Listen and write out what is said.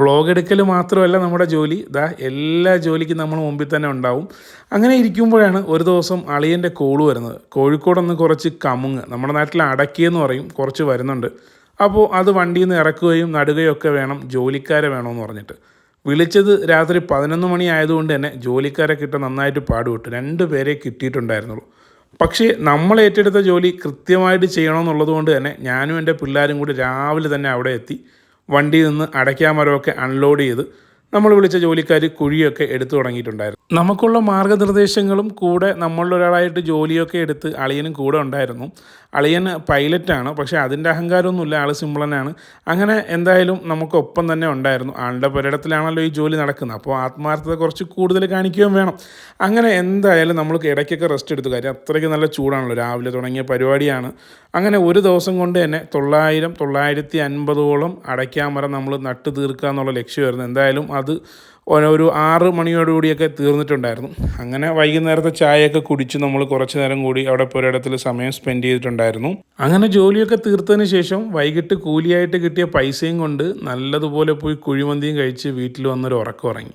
Vlog എടുക്കൽ മാത്രമല്ല നമ്മുടെ ജോലി. ദാ എല്ലാ ജോലിക്കും നമ്മൾ മുമ്പിൽ തന്നെ ഉണ്ടാവും. അങ്ങനെ ഇരിക്കുമ്പോഴാണ് ഒരു ദിവസം അളിയന്റെ കോൾ വരുന്നത്. കോഴിക്കോടൊന്ന് കുറച്ച് കമുങ്ങ് നമ്മുടെ നാട്ടിൽ അടക്കിയെന്ന് പറയും കുറച്ച് വരുന്നുണ്ട്. അപ്പോൾ അത് വണ്ടിയിൽ നിന്ന് ഇറക്കുകയും നടുകയും ഒക്കെ വേണം ജോലിക്കാരെ വേണമെന്ന് പറഞ്ഞിട്ട്. വിളിച്ചത് രാത്രി പതിനൊന്ന് മണി ആയതുകൊണ്ട് തന്നെ ജോലിക്കാരെ കിട്ടാൻ നന്നായിട്ട് പാടുപെട്ടു. രണ്ട് പേരെ കിട്ടിയിട്ടുണ്ടായിരുന്നുള്ളൂ. പക്ഷേ നമ്മൾ ഏറ്റെടുത്ത ജോലി കൃത്യമായിട്ട് ചെയ്യണമെന്നുള്ളത് കൊണ്ട് തന്നെ ഞാനും എന്റെ പിള്ളേരും കൂടി രാവിലെ തന്നെ അവിടെ എത്തി. വണ്ടിയിൽ നിന്ന് അടയ്ക്കാമരമൊക്കെ അൺലോഡ് ചെയ്ത് നമ്മൾ വിളിച്ച ജോലിക്കാർ കുഴിയൊക്കെ എടുത്തു തുടങ്ങിയിട്ടുണ്ടായിരുന്നു. നമുക്കുള്ള മാർഗനിർദ്ദേശങ്ങളും കൂടെ നമ്മളിൽ ഒരാളായിട്ട് ജോലിയൊക്കെ എടുത്ത് അളിയനും കൂടെ ഉണ്ടായിരുന്നു. അളിയൻ പൈലറ്റാണ് പക്ഷേ അതിന്റെ അഹങ്കാരമൊന്നുമില്ല ആൾ സിമ്പിളനാണ് അങ്ങനെ എന്തായാലും നമുക്കൊപ്പം തന്നെ ഉണ്ടായിരുന്നു. ആളുടെ പുരടത്തിലാണല്ലോ ഈ ജോലി നടക്കുന്നത്. അപ്പോൾ ആത്മാർത്ഥത കുറച്ച് കൂടുതൽ കാണിക്കുകയും വേണം. അങ്ങനെ എന്തായാലും നമ്മൾ ഇടയ്ക്കൊക്കെ റെസ്റ്റ് എടുത്തു. കാര്യം അത്രയ്ക്ക് നല്ല ചൂടാണല്ലോ. രാവിലെ തുടങ്ങിയ പരിപാടിയാണ്. അങ്ങനെ ഒരു ദിവസം കൊണ്ട് തന്നെ തൊള്ളായിരം തൊള്ളായിരത്തി അൻപതോളം അടയ്ക്കാമരം നമ്മൾ നട്ട് തീർക്കുക എന്നുള്ള ലക്ഷ്യമായിരുന്നു എന്തായാലും അത് ഒരു ആറ് മണിയോടുകൂടിയൊക്കെ തീർന്നിട്ടുണ്ടായിരുന്നു. അങ്ങനെ വൈകുന്നേരത്തെ ചായയൊക്കെ കുടിച്ച് നമ്മൾ കുറച്ച് നേരം കൂടി അവിടെ പുരയിടത്തിൽ സമയം സ്പെൻഡ് ചെയ്തിട്ടുണ്ടായിരുന്നു. അങ്ങനെ ജോലിയൊക്കെ തീർത്തതിന് ശേഷം വൈകിട്ട് കൂലിയായിട്ട് കിട്ടിയ പൈസയും കൊണ്ട് നല്ലതുപോലെ പോയി കുഴിമന്തിയും കഴിച്ച് വീട്ടിൽ വന്നൊരു ഉറക്കം ഉറങ്ങി.